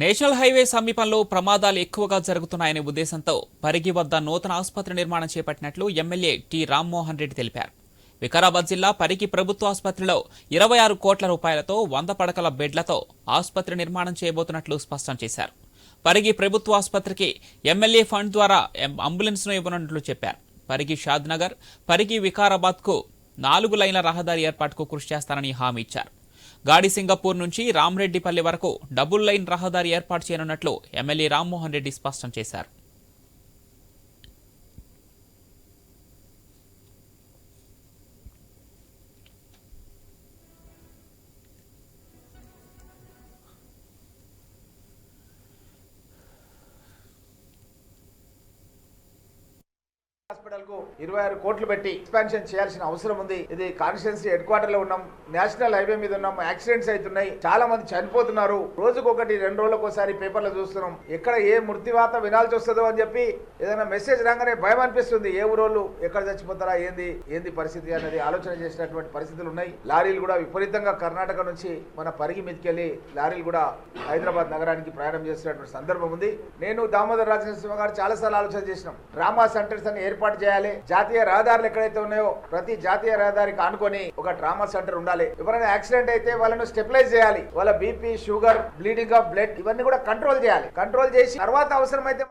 National highway సమీపంలో ప్రమాదాలు ఎక్కువగా జరుగుతున్నాయనే ఉద్దేశంతో పరిగి వద్ద నూతన ఆసుపత్రి నిర్మాణం చేపట్టినట్లు ఎమ్మెల్యే టి రామ్మోహన్ రెడ్డి తెలిపారు. వికారాబాద్ జిల్లా పరిగి ప్రభుత్వ ఆసుపత్రిలో ఇరవై ఆరు కోట్ల రూపాయలతో వంద పడకల బెడ్లతో ఆసుపత్రి నిర్మాణం చేయబోతున్నట్లు స్పష్టం చేశారు. పరిగి ప్రభుత్వ ఆసుపత్రికి ఎమ్మెల్యే ఫండ్ ద్వారా అంబులెన్స్ను ఇవ్వనున్నట్లు చెప్పారు. పరిగి షాద్నగర్ పరిగి వికారాబాద్కు నాలుగు లైన్ల రహదారి ఏర్పాటుకు కృషి చేస్తారని హామీ ఇచ్చారు. గాడి సింగపూర్ నుంచి రామ్రెడ్డిపల్లి వరకు డబుల్ లైన్ రహదారి ఏర్పాటు చేయనున్నట్లు ఎమ్మెల్యే రామ్మోహన్ రెడ్డి స్పష్టం చేశారు. కు ఇరవై ఆరు కోట్లు పెట్టి ఎక్స్పాన్షన్ చేయాల్సిన అవసరం ఉంది. ఇది కాన్స్టిట్యున్సీ హెడ్ క్వార్టర్లో ఉన్నాం. నేషనల్ హైవే మీద ఉన్నాం. యాక్సిడెంట్స్ అవుతున్నాయి. చాలా మంది చనిపోతున్నారు. రోజుకొకటి రెండు రోజులకు ఒకసారి పేపర్లో చూస్తున్నాం. ఎక్కడ ఏ మృత్యువాత వినాల్సి వస్తుందో అని చెప్పి ఏదైనా మెసేజ్ రాగానే భయం అనిపిస్తుంది. ఏ ఊరోళ్ళు ఎక్కడ చచ్చిపోతారా ఏంది ఏంది పరిస్థితి అనేది ఆలోచన చేసినటువంటి పరిస్థితులు ఉన్నాయి. లారీలు కూడా విపరీతంగా కర్ణాటక నుంచి మన పరిగి మీదకెళ్ళి లారీలు కూడా హైదరాబాద్ నగరానికి ప్రయాణం చేసినటువంటి సందర్భం ఉంది. నేను దామోదర్ రాజనరసింహ గారు చాలా సార్లు ఆలోచన చేసినాం. డ్రామా సెంటర్స్ అని ఏర్పాటు చేయాలి. జాతీయ రహదారులు ఎక్కడైతే ఉన్నాయో ప్రతి జాతీయ రహదారికి ఆనుకొని ఒక ట్రామా సెంటర్ ఉండాలి. ఎవరైనా యాక్సిడెంట్ అయితే వాళ్ళను స్టెబిలైజ్ చేయాలి. వాళ్ళ BP sugar bleeding of blood ఇవన్నీ కూడా కంట్రోల్ చేయాలి. కంట్రోల్ చేసి తర్వాత అవసరమైతే